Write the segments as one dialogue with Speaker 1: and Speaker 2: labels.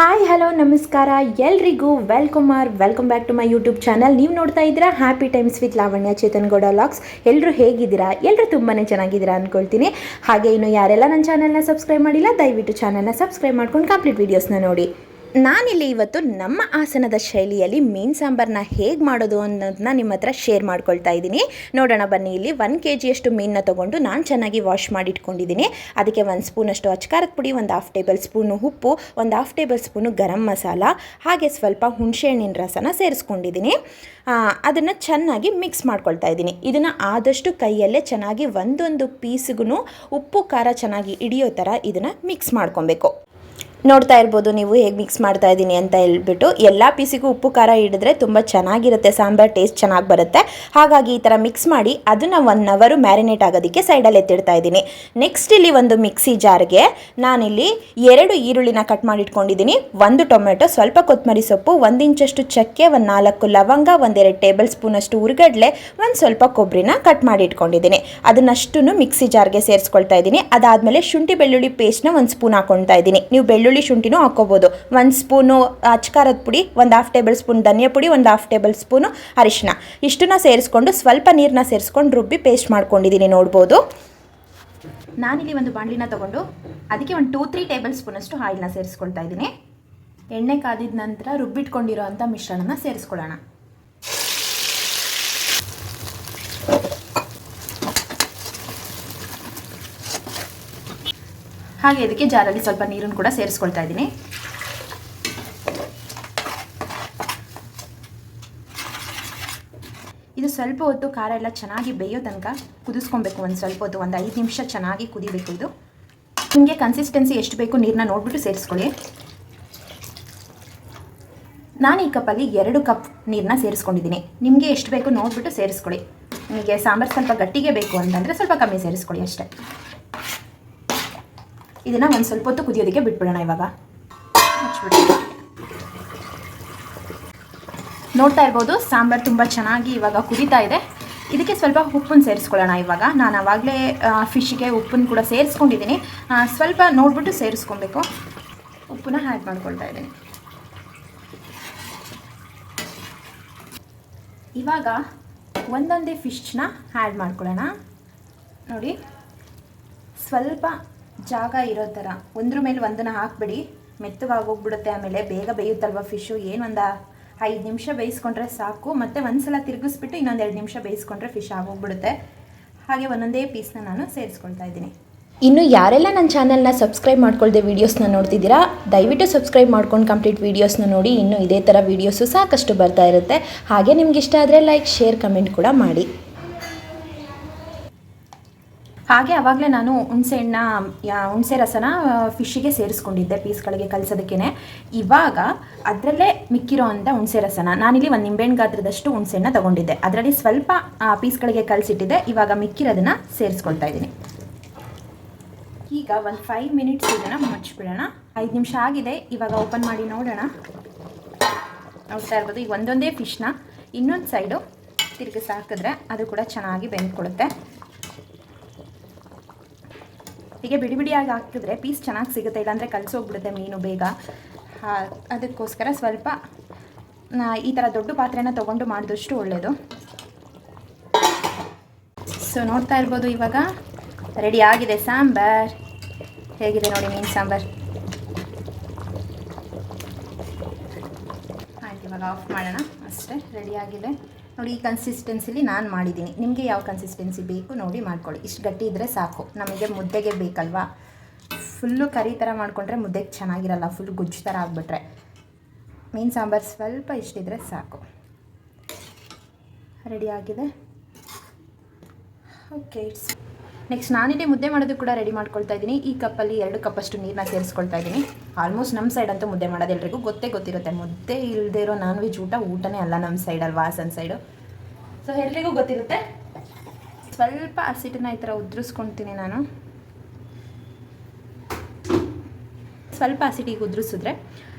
Speaker 1: Hi hello ನಮಸ್ಕಾರ. ಎಲ್ರಿಗೂ welcome or welcome back to my YouTube channel ನೀವು ನೋಡ್ತಾ ಇದ್ದೀರಾ happy times with Lavanya Chetan Gowda LOX ಎಲ್ಲರೂ ಹೇಗಿದ್ದೀರಾ? ಎಲ್ಲರೂ ತುಂಬಾ ಚೆನ್ನಾಗಿದ್ದೀರಾ ಅಂದ್ಕೊಳ್ತೀನಿ ಹಾಗೆ ಇನ್ನು ಯಾರೆಲ್ಲ ನನ್ನ ಚಾನಲ್ನ ಸಬ್ಸ್ಕ್ರೈಬ್ ಮಾಡಿಲ್ಲ, ದಯವಿಟ್ಟು ಚಾನಲ್ನ ಸಬ್ಸ್ಕ್ರೈಬ್ ಮಾಡ್ಕೊಂಡು ಕಂಪ್ಲೀಟ್ ವೀಡಿಯೋಸ್ನ ನೋಡಿ. ನಾನಿಲ್ಲಿ ಇವತ್ತು ನಮ್ಮ ಆಸನದ ಶೈಲಿಯಲ್ಲಿ ಮೀನು ಸಾಂಬಾರನ್ನ ಹೇಗೆ ಮಾಡೋದು ಅನ್ನೋದನ್ನ ನಿಮ್ಮ ಹತ್ರ ಶೇರ್ ಮಾಡ್ಕೊಳ್ತಾ ಇದ್ದೀನಿ. ನೋಡೋಣ ಬನ್ನಿ, ಇಲ್ಲಿ ಒನ್ ಕೆ ಜಿಯಷ್ಟು ಮೀನನ್ನ ತೊಗೊಂಡು ನಾನು ಚೆನ್ನಾಗಿ ವಾಶ್ ಮಾಡಿಟ್ಕೊಂಡಿದ್ದೀನಿ. ಅದಕ್ಕೆ ಒಂದು ಸ್ಪೂನಷ್ಟು ಅಚ್ಕಾರದ ಪುಡಿ, ಒಂದು ಹಾಫ್ ಟೇಬಲ್ ಸ್ಪೂನು ಉಪ್ಪು, ಒಂದು half tablespoon garam masala, ಹಾಗೆ ಸ್ವಲ್ಪ ಹುಣಸೆಹಣ್ಣಿನ ರಸನ ಸೇರಿಸ್ಕೊಂಡಿದ್ದೀನಿ. ಅದನ್ನು ಚೆನ್ನಾಗಿ ಮಿಕ್ಸ್ ಮಾಡ್ಕೊಳ್ತಾ ಇದ್ದೀನಿ. ಇದನ್ನು ಆದಷ್ಟು ಕೈಯಲ್ಲೇ ಚೆನ್ನಾಗಿ ಒಂದೊಂದು ಪೀಸ್ಗೂ ಉಪ್ಪು, ಖಾರ ಚೆನ್ನಾಗಿ ಹಿಡಿಯೋ ಥರ ಇದನ್ನು ಮಿಕ್ಸ್ ಮಾಡ್ಕೊಬೇಕು. ನೋಡ್ತಾ ಇರ್ಬೋದು ನೀವು ಹೇಗೆ ಮಿಕ್ಸ್ ಮಾಡ್ತಾ ಇದ್ದೀನಿ ಅಂತ ಹೇಳ್ಬಿಟ್ಟು. ಎಲ್ಲ ಪೀಸಿಗೂ ಉಪ್ಪು, ಖಾರ ಹಿಡಿದ್ರೆ ತುಂಬ ಚೆನ್ನಾಗಿರುತ್ತೆ. ಸಾಂಬಾರ್ ಟೇಸ್ಟ್ ಚೆನ್ನಾಗಿ ಬರುತ್ತೆ. ಹಾಗಾಗಿ ಈ ಥರ ಮಿಕ್ಸ್ ಮಾಡಿ ಅದನ್ನು ಒನ್ ಅವರು ಮ್ಯಾರಿನೇಟ್ ಆಗೋದಕ್ಕೆ ಸೈಡಲ್ಲಿ ಎತ್ತಿಡ್ತಾ ಇದ್ದೀನಿ. ನೆಕ್ಸ್ಟ್ ಇಲ್ಲಿ ಒಂದು ಮಿಕ್ಸಿ ಜಾರ್ಗೆ ನಾನಿಲ್ಲಿ ಎರಡು ಈರುಳ್ಳಿನ ಕಟ್ ಮಾಡಿ ಇಟ್ಕೊಂಡಿದ್ದೀನಿ. ಒಂದು ಟೊಮೆಟೊ, ಸ್ವಲ್ಪ ಕೊತ್ತಂಬರಿ ಸೊಪ್ಪು, ಒಂದು ಇಂಚಷ್ಟು ಚಕ್ಕೆ, ಒಂದು ನಾಲ್ಕು ಲವಂಗ ಒಂದೆರಡು ಟೇಬಲ್ ಸ್ಪೂನಷ್ಟು ಉರ್ಗಡ್ಲೆ, ಒಂದು ಸ್ವಲ್ಪ ಕೊಬ್ಬರಿನ ಕಟ್ ಮಾಡಿ ಇಟ್ಕೊಂಡಿದ್ದೀನಿ. ಅದನ್ನಷ್ಟು ಮಿಕ್ಸಿ ಜಾರ್ಗೆ ಸೇರಿಸ್ಕೊಳ್ತಾ ಇದ್ದೀನಿ. ಅದಾದಮೇಲೆ ಶುಂಠಿ ಬೆಳ್ಳುಳ್ಳಿ ಪೇಸ್ಟ್ನ ಒಂದು ಸ್ಪೂನ್ ಹಾಕೊಳ್ತಾ ಇದ್ದೀನಿ. ನೀವು ಬೆಳ್ಳುಳ್ಳಿ ಶುಂಠಿನೂ ಹಾಕೋಬೋದು ಒಂದು ಸ್ಪೂನು ಅಚ್ಕಾರದ ಪುಡಿ, ಒಂದು ಹಾಫ್ ಟೇಬಲ್ ಸ್ಪೂನ್ ಧನಿಯಾ ಪುಡಿ, ಒಂದು ಹಾಫ್ ಟೇಬಲ್ ಸ್ಪೂನು ಅರಿಶಿನ ಇಷ್ಟನ್ನ ಸೇರಿಸ್ಕೊಂಡು ಸ್ವಲ್ಪ ನೀರನ್ನ ಸೇರಿಸ್ಕೊಂಡು ರುಬ್ಬಿ ಪೇಸ್ಟ್ ಮಾಡ್ಕೊಂಡಿದ್ದೀನಿ ನೋಡ್ಬೋದು. ನಾನಿಲ್ಲಿ ಒಂದು ಬಾಣಲಿನ ತಗೊಂಡು ಅದಕ್ಕೆ ಒಂದು ಟೂ ತ್ರೀ ಟೇಬಲ್ ಸ್ಪೂನಷ್ಟು ಆಯಿಲ್ನ ಸೇರಿಸ್ಕೊಳ್ತಾ ಇದ್ದೀನಿ. ಎಣ್ಣೆ ಕಾದಿದ ನಂತರ ರುಬ್ಬಿಟ್ಕೊಂಡಿರೋ ಅಂಥ ಮಿಶ್ರಣನ ಸೇರಿಸ್ಕೊಳ್ಳೋಣ. ಹಾಗೆ ಇದಕ್ಕೆ ಜಾರಲ್ಲಿ ಸ್ವಲ್ಪ ನೀರನ್ನು ಕೂಡ ಸೇರಿಸ್ಕೊಳ್ತಾ ಇದ್ದೀನಿ. ಇದು ಸ್ವಲ್ಪ ಹೊತ್ತು ಖಾರ ಎಲ್ಲ ಚೆನ್ನಾಗಿ ಬೇಯೋ ತನಕ ಕುದಿಸ್ಕೊಬೇಕು, ಒಂದು ಸ್ವಲ್ಪ ಹೊತ್ತು, ಒಂದು ಐದು ನಿಮಿಷ ಚೆನ್ನಾಗಿ ಕುದಿಬೇಕು ಇದು. ನಿಮಗೆ ಕನ್ಸಿಸ್ಟೆನ್ಸಿ ಎಷ್ಟು ಬೇಕು ನೀರನ್ನ ನೋಡಿಬಿಟ್ಟು ಸೇರಿಸ್ಕೊಳ್ಳಿ. ನಾನು ಈ ಕಪ್ಪಲ್ಲಿ ಎರಡು ಕಪ್ ನೀರನ್ನ ಸೇರಿಸ್ಕೊಂಡಿದ್ದೀನಿ. ನಿಮಗೆ ಎಷ್ಟು ಬೇಕು ನೋಡಿಬಿಟ್ಟು ಸೇರಿಸ್ಕೊಳ್ಳಿ. ನಿಮಗೆ ಸಾಂಬಾರು ಸ್ವಲ್ಪ ಗಟ್ಟಿಗೆ ಬೇಕು ಅಂತಂದರೆ ಸ್ವಲ್ಪ ಕಮ್ಮಿ ಸೇರಿಸ್ಕೊಳ್ಳಿ ಅಷ್ಟೇ. ಇದನ್ನು ಒಂದು ಸ್ವಲ್ಪ ಹೊತ್ತು ಕುದಿಯೋದಕ್ಕೆ ಬಿಟ್ಬಿಡೋಣ ಇವಾಗ. ನೋಡ್ತಾ ಇರ್ಬೋದು, ಸಾಂಬಾರು ತುಂಬ ಚೆನ್ನಾಗಿ ಇವಾಗ ಕುದೀತಾ ಇದೆ. ಇದಕ್ಕೆ ಸ್ವಲ್ಪ ಉಪ್ಪನ್ನು ಸೇರಿಸ್ಕೊಳ್ಳೋಣ ಇವಾಗ. ನಾನು ಆವಾಗಲೇ ಫಿಶ್ಗೆ ಉಪ್ಪನ್ನು ಕೂಡ ಸೇರಿಸ್ಕೊಂಡಿದ್ದೀನಿ ಸ್ವಲ್ಪ ನೋಡ್ಬಿಟ್ಟು ಸೇರಿಸ್ಕೊಬೇಕು. ಉಪ್ಪನ್ನ ಆ್ಯಡ್ ಮಾಡ್ಕೊಳ್ತಾ ಇದ್ದೀನಿ. ಇವಾಗ ಒಂದೊಂದೇ ಫಿಶ್ನ ಆ್ಯಡ್ ಮಾಡ್ಕೊಳ್ಳೋಣ. ನೋಡಿ, ಸ್ವಲ್ಪ ಜಾಗ ಇರೋ ಥರ ಒಂದ್ರ ಮೇಲೆ ಒಂದನ್ನು ಹಾಕ್ಬಿಡಿ. ಮೆತ್ತಗಾಗೋಗ್ಬಿಡುತ್ತೆ ಆಮೇಲೆ ಬೇಗ ಬೇಯುತ್ತಲ್ವ ಫಿಶು ಏನು ಒಂದು ಐದು ನಿಮಿಷ ಬೇಯಿಸ್ಕೊಂಡ್ರೆ ಸಾಕು. ಮತ್ತು ಒಂದ್ಸಲ ತಿರುಗಿಸ್ಬಿಟ್ಟು ಇನ್ನೊಂದು ಎರಡು ನಿಮಿಷ ಬೇಯಿಸ್ಕೊಂಡ್ರೆ ಫಿಶ್ ಆಗೋಗ್ಬಿಡುತ್ತೆ. ಹಾಗೆ ಒಂದೊಂದೇ ಪೀಸ್ನ ನಾನು ಸೇರಿಸ್ಕೊಳ್ತಾ ಇದ್ದೀನಿ. ಇನ್ನು ಯಾರೆಲ್ಲ ನನ್ನ ಚಾನಲ್ನ ಸಬ್ಸ್ಕ್ರೈಬ್ ಮಾಡ್ಕೊಳ್ದೆ ವೀಡಿಯೋಸ್ನ ನೋಡ್ತಿದ್ದೀರಾ, ದಯವಿಟ್ಟು ಸಬ್ಸ್ಕ್ರೈಬ್ ಮಾಡ್ಕೊಂಡು ಕಂಪ್ಲೀಟ್ ವೀಡಿಯೋಸ್ನ ನೋಡಿ. ಇನ್ನು ಇದೇ ಥರ ವೀಡಿಯೋಸು ಸಾಕಷ್ಟು ಬರ್ತಾ ಇರುತ್ತೆ. ಹಾಗೆ ನಿಮ್ಗೆ ಇಷ್ಟ ಆದರೆ ಲೈಕ್ ಶೇರ್ ಕಮೆಂಟ್ ಕೂಡ ಮಾಡಿ. ಹಾಗೆ ಆವಾಗಲೇ ನಾನು ಹುಣಸೆ ಹಣ್ಣ ಹುಣಸೆ ರಸನ ಫಿಶ್ಶಿಗೆ ಸೇರಿಸ್ಕೊಂಡಿದ್ದೆ ಪೀಸ್ಗಳಿಗೆ ಕಲಿಸೋದಕ್ಕೇ ಇವಾಗ ಅದರಲ್ಲೇ ಮಿಕ್ಕಿರೋ ಅಂಥ ಹುಣಸೆ ರಸನ. ನಾನಿಲ್ಲಿ ಒಂದು ನಿಂಬೆಹಣ್ಣು ಗಾತ್ರದಷ್ಟು ಹುಣಸೆ ಹಣ್ಣ ತೊಗೊಂಡಿದ್ದೆ. ಅದರಲ್ಲಿ ಸ್ವಲ್ಪ ಪೀಸ್ಗಳಿಗೆ ಕಲಿಸಿಟ್ಟಿದ್ದೆ. ಇವಾಗ ಮಿಕ್ಕಿರೋದನ್ನು ಸೇರಿಸ್ಕೊಳ್ತಾ ಇದ್ದೀನಿ. ಈಗ ಒಂದು ಫೈವ್ ಮಿನಿಟ್ಸ್ ಇದನ್ನು ಮುಚ್ಚಿಬಿಡೋಣ ಐದು ನಿಮಿಷ ಆಗಿದೆ. ಇವಾಗ ಓಪನ್ ಮಾಡಿ ನೋಡೋಣ. ನೋಡ್ತಾ ಇರ್ಬೋದು ಈಗ ಒಂದೊಂದೇ ಫಿಶ್ನ ಇನ್ನೊಂದು ಸೈಡು ತಿರುಗಿಸಿ ಹಾಕಿದ್ರೆ ಅದು ಕೂಡ ಚೆನ್ನಾಗಿ ಬೆಂದ್ಕೊಡುತ್ತೆ ಹೀಗೆ ಬಿಡಿ ಬಿಡಿಯಾಗಿ ಹಾಕಿದ್ರೆ ಪೀಸ್ ಚೆನ್ನಾಗಿ ಸಿಗುತ್ತೆ, ಇಲ್ಲಾಂದರೆ ಕಲಸೋಗ್ಬಿಡುತ್ತೆ ಮೀನು ಬೇಗ. ಅದಕ್ಕೋಸ್ಕರ ಸ್ವಲ್ಪ ಈ ಥರ ದೊಡ್ಡ ಪಾತ್ರೆನ ತೊಗೊಂಡು ಮಾಡಿದಷ್ಟು ಒಳ್ಳೆಯದು ಸೊ ನೋಡ್ತಾ ಇರ್ಬೋದು ಇವಾಗ ರೆಡಿ ಆಗಿದೆ ಸಾಂಬಾರ್. ಹೇಗಿದೆ ನೋಡಿ ಮೀನು ಸಾಂಬಾರ್? ಆಯ್ತು, ಇವಾಗ ಆಫ್ ಮಾಡೋಣ. ರೆಡಿ ಆಗಿದೆ. ನೋಡಿ, ಈ ಕನ್ಸಿಸ್ಟೆನ್ಸಿಲಿ ನಾನು ಮಾಡಿದ್ದೀನಿ. ನಿಮಗೆ ಯಾವ ಕನ್ಸಿಸ್ಟೆನ್ಸಿ ಬೇಕು ನೋಡಿ ಮಾಡ್ಕೊಳ್ಳಿ. ಇಷ್ಟು ಗಟ್ಟಿ ಇದ್ದರೆ ಸಾಕು. ನಮಗೆ ಮುದ್ದೆಗೆ ಬೇಕಲ್ವಾ? ಫುಲ್ಲು ಕರಿ ಥರ ಮಾಡಿಕೊಂಡ್ರೆ ಮುದ್ದೆಗೆ ಚೆನ್ನಾಗಿರಲ್ಲ. ಫುಲ್ ಗುಜ್ಜು ಥರ ಆಗಿಬಿಟ್ರೆ. ಮೀನು ಸಾಂಬಾರು ಸ್ವಲ್ಪ ಇಷ್ಟಿದ್ರೆ ಸಾಕು. ರೆಡಿ ಆಗಿದೆ? ಓಕೆ ಇಟ್ಸ್ ನೆಕ್ಸ್ಟ್ ನಾನಿಲ್ಲಿ ಮುದ್ದೆ ಮಾಡೋದು ಕೂಡ ರೆಡಿ ಮಾಡ್ಕೊಳ್ತಾ ಇದ್ದೀನಿ. ಈ ಕಪ್ಪಲ್ಲಿ ಎರಡು ಕಪ್ಪಷ್ಟು ನೀರನ್ನ ಸೇರಿಸ್ಕೊಳ್ತಾ ಇದ್ದೀನಿ. ಆಲ್ಮೋಸ್ಟ್ ನಮ್ಮ ಸೈಡ್ ಅಂತೂ ಮುದ್ದೆ ಮಾಡೋದು ಎಲ್ರಿಗೂ ಗೊತ್ತೇ ಗೊತ್ತಿರುತ್ತೆ. ಮುದ್ದೆ ಇಲ್ಲದೆ ಇರೋ ನಾನ್ ವೆಜ್ ಊಟ ಊಟನೇ ಅಲ್ಲ ನಮ್ಮ ಸೈಡ್ ಅಲ್ವಾ, ಹಾಸನ್ ಸೈಡು ಸೊ ಎಲ್ರಿಗೂ ಗೊತ್ತಿರುತ್ತೆ? ಸ್ವಲ್ಪ ಹಸಿಟ್ಟನ್ನ ಈ ಥರ ಉದುರಿಸ್ಕೊಳ್ತೀನಿ ನಾನು. ಸ್ವಲ್ಪ ಹಸಿಟ್ಟಿಗೆ ಉದುರಿಸಿದ್ರೆ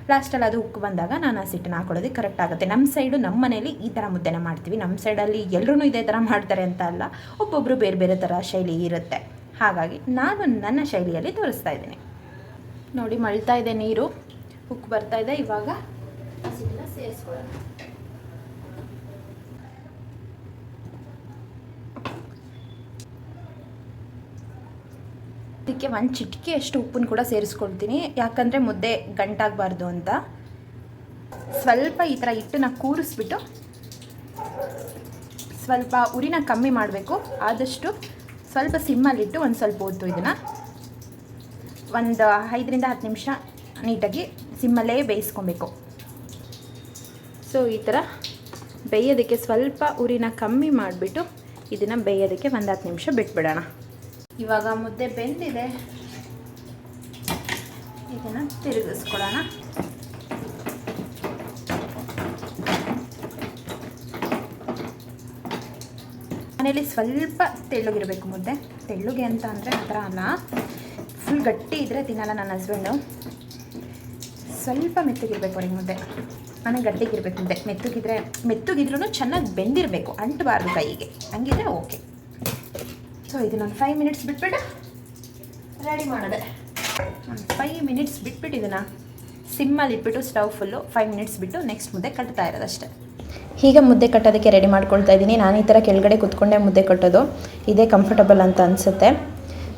Speaker 1: ಲಾಸ್ಟಲ್ಲಿ ಅದು ಉಕ್ಕು ಬಂದಾಗ ನಾನು ಆ ಸಿಟ್ಟನ್ನು ಹಾಕೊಳ್ಳೋದಕ್ಕೆ ಕರೆಕ್ಟ್ ಆಗುತ್ತೆ. ನಮ್ಮ ಸೈಡು ನಮ್ಮ ಮನೇಲಿ ಈ ಥರ ಮುದ್ದೆನ ಮಾಡ್ತೀವಿ. ನಮ್ಮ ಸೈಡಲ್ಲಿ ಎಲ್ಲರೂ ಇದೇ ಥರ ಮಾಡ್ತಾರೆ ಅಂತ ಅಲ್ಲ ಒಬ್ಬೊಬ್ಬರು ಬೇರೆ ಬೇರೆ ಥರ ಶೈಲಿ ಇರುತ್ತೆ. ಹಾಗಾಗಿ ನಾನು ನನ್ನ ಶೈಲಿಯಲ್ಲಿ ತೋರಿಸ್ತಾ ಇದ್ದೀನಿ. ನೋಡಿ, ಮಳ್ತಾ ಇದೆ ನೀರು. ಉಕ್ಕು ಬರ್ತಾ ಇದೆ. ಇವಾಗ ಸೇರಿಸ್ಕೊಳ್ಳೋಣ. ಇದಕ್ಕೆ ಒಂದು ಚಿಟಿಕೆ ಅಷ್ಟು ಉಪ್ಪನ್ನು ಕೂಡ ಸೇರಿಸ್ಕೊಳ್ತೀನಿ. ಯಾಕಂದರೆ ಮುದ್ದೆ ಗಂಟಾಗಬಾರ್ದು ಅಂತ. ಸ್ವಲ್ಪ ಈ ಥರ ಹಿಟ್ಟನ್ನ ಕೂರಿಸ್ಬಿಟ್ಟು ಸ್ವಲ್ಪ ಉರಿನ ಕಮ್ಮಿ ಮಾಡಬೇಕು. ಆದಷ್ಟು ಸ್ವಲ್ಪ ಸಿಮ್ಮಲ್ಲಿಟ್ಟು ಒಂದು ಸ್ವಲ್ಪ ಹೊತ್ತು ಇದನ್ನು ಒಂದು ಐದರಿಂದ ಹತ್ತು ನಿಮಿಷ ನೀಟಾಗಿ ಸಿಮ್ಮಲ್ಲೇ ಬೇಯಿಸ್ಕೊಬೇಕು. ಸೊ ಈ ಥರ ಬೇಯೋದಕ್ಕೆ ಸ್ವಲ್ಪ ಉರಿನ ಕಮ್ಮಿ ಮಾಡಿಬಿಟ್ಟು ಇದನ್ನು ಬೇಯೋದಕ್ಕೆ ಒಂದು ಹತ್ತು ನಿಮಿಷ ಬಿಟ್ಬಿಡೋಣ. ಇವಾಗ ಮುದ್ದೆ ಬೆಂದಿದೆ. ಇದನ್ನು ತಿರುಗಿಸ್ಕೊಳ್ಳೋಣ. ಮನೇಲಿ ಸ್ವಲ್ಪ ತೆಳ್ಳಗಿರಬೇಕು ಮುದ್ದೆ. ತೆಳ್ಳಗೆ ಅಂತ ಅಂದರೆ ಆ ಥರ ಅಲ್ಲ. ಫುಲ್ ಗಟ್ಟಿ ಇದ್ದರೆ ತಿನ್ನಲ್ಲ ನನ್ನ ಹಸ್ಬೆಂಡು ಸ್ವಲ್ಪ ಮೆತ್ತಗಿರಬೇಕು ಅವ್ರಿಗೆ ಮುದ್ದೆ. ನನಗೆ ಗಟ್ಟಿಗಿರ್ಬೇಕು ಮುದ್ದೆ. ಮೆತ್ತಗಿದ್ರೆ ಮೆತ್ತಗಿದ್ರೂ ಚೆನ್ನಾಗಿ ಬೆಂದಿರಬೇಕು. ಅಂಟಬಾರ್ದು ಕೈಗೆ. ಹಂಗಿದ್ರೆ ಓಕೆ ಸೊ ಇದನ್ನೊಂದು ಫೈವ್ ಮಿನಿಟ್ಸ್ ಬಿಟ್ಬಿಟ್ಟು ರೆಡಿ ಮಾಡಿದೆ. ಫೈವ್ ಮಿನಿಟ್ಸ್ ಬಿಟ್ಬಿಟ್ಟು ಇದನ್ನು ಸಿಮ್ಮಲ್ಲಿ ಇಟ್ಬಿಟ್ಟು ಸ್ಟವ್ ಫುಲ್ಲು ಫೈವ್ ಮಿನಿಟ್ಸ್ ಬಿಟ್ಟು ನೆಕ್ಸ್ಟ್ ಮುದ್ದೆ ಕಟ್ತಾ ಇರೋದಷ್ಟೇ. ಹೀಗೆ ಮುದ್ದೆ ಕಟ್ಟೋದಕ್ಕೆ ರೆಡಿ ಮಾಡ್ಕೊಳ್ತಾ ಇದ್ದೀನಿ. ನಾನು ಈ ಥರ ಕೆಳಗಡೆ ಕುತ್ಕೊಂಡೆ ಮುದ್ದೆ ಕಟ್ಟೋದು. ಇದೇ ಕಂಫರ್ಟಬಲ್ ಅಂತ ಅನಿಸುತ್ತೆ.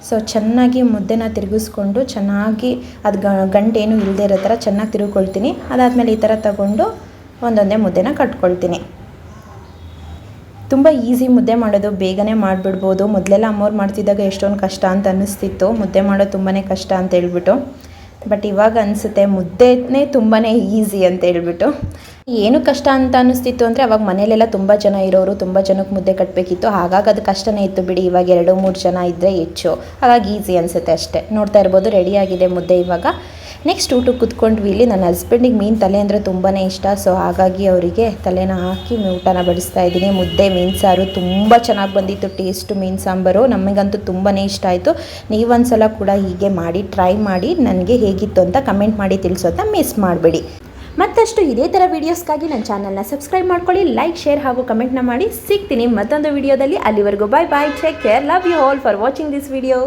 Speaker 1: ಸೊ ಚೆನ್ನಾಗಿ ಮುದ್ದೆನ ತಿರುಗಿಸ್ಕೊಂಡು ಚೆನ್ನಾಗಿ ಅದು ಗಂಟೇನು ಇಲ್ಲದೆ ಇರೋ ಥರ ಚೆನ್ನಾಗಿ ತಿರುಗಿಕೊಳ್ತೀನಿ. ಅದಾದಮೇಲೆ ಈ ಥರ ತಗೊಂಡು ಒಂದೊಂದೇ ಮುದ್ದೆನ ಕಟ್ಕೊಳ್ತೀನಿ. ತುಂಬ ಈಸಿ ಮುದ್ದೆ ಮಾಡೋದು ಬೇಗನೆ ಮಾಡಿಬಿಡ್ಬೋದು. ಮೊದಲೆಲ್ಲ ಅಮ್ಮವ್ರು ಮಾಡ್ತಿದ್ದಾಗ ಎಷ್ಟೊಂದು ಕಷ್ಟ ಅಂತ ಅನ್ನಿಸ್ತಿತ್ತು. ಮುದ್ದೆ ಮಾಡೋದು ತುಂಬಾ ಕಷ್ಟ ಅಂತ ಹೇಳ್ಬಿಟ್ಟು. ಬಟ್ ಇವಾಗ ಅನಿಸುತ್ತೆ ಮುದ್ದೆನೇ ತುಂಬಾ ಈಸಿ ಅಂತ ಹೇಳ್ಬಿಟ್ಟು. ಏನು ಕಷ್ಟ ಅಂತ ಅನ್ನಿಸ್ತಿತ್ತು ಅಂದರೆ ಅವಾಗ ಮನೆಯಲ್ಲೆಲ್ಲ ತುಂಬ ಜನ ಇರೋರು, ತುಂಬ ಜನಕ್ಕೆ ಮುದ್ದೆ ಕಟ್ಟಬೇಕಿತ್ತು ಹಾಗಾಗಿ ಅದು ಕಷ್ಟನೇ ಇತ್ತು ಬಿಡಿ. ಇವಾಗ ಎರಡು ಮೂರು ಜನ ಇದ್ದರೆ ಹೆಚ್ಚು. ಹಾಗಾಗಿ ಈಸಿ ಅನಿಸುತ್ತೆ ಅಷ್ಟೇ. ನೋಡ್ತಾ ಇರ್ಬೋದು ರೆಡಿಯಾಗಿದೆ ಮುದ್ದೆ ಇವಾಗ. ನೆಕ್ಸ್ಟ್ ಊಟಕ್ಕೆ ಕುತ್ಕೊಂಡ್ವಿ. ಇಲ್ಲಿ ನನ್ನ ಹಸ್ಬೆಂಡಿಗೆ ಮೀನು ತಲೆ ಅಂದರೆ ತುಂಬಾ ಇಷ್ಟ. ಸೊ ಹಾಗಾಗಿ ಅವರಿಗೆ ತಲೆನ ಹಾಕಿ ಊಟನ ಬಡಿಸ್ತಾ ಇದ್ದೀನಿ. ಮುದ್ದೆ, ಮೀನು ಸಾರು ತುಂಬ ಚೆನ್ನಾಗಿ ಬಂದಿತ್ತು. ಟೇಸ್ಟು ಮೀನು ಸಾಂಬಾರು ನಮಗಂತೂ ತುಂಬಾ ಇಷ್ಟ ಆಯಿತು. ನೀವೊಂದ್ಸಲ ಕೂಡ ಹೀಗೆ ಮಾಡಿ ಟ್ರೈ ಮಾಡಿ ನನಗೆ ಹೇಗಿತ್ತು ಅಂತ ಕಮೆಂಟ್ ಮಾಡಿ ತಿಳಿಸೋದನ್ನ ಮಿಸ್ ಮಾಡಬೇಡಿ. ಮತ್ತಷ್ಟು ಇದೇ ಥರ ವೀಡಿಯೋಸ್ಗಾಗಿ ನನ್ನ ಚಾನಲ್ನ ಸಬ್ಸ್ಕ್ರೈಬ್ ಮಾಡ್ಕೊಳ್ಳಿ ಲೈಕ್ ಶೇರ್ ಹಾಗೂ ಕಮೆಂಟ್ನ ಮಾಡಿ. ಸಿಗ್ತೀನಿ ಮತ್ತೊಂದು ವಿಡಿಯೋದಲ್ಲಿ ಅಲ್ಲಿವರೆಗೂ bye bye take care love you all for watching this video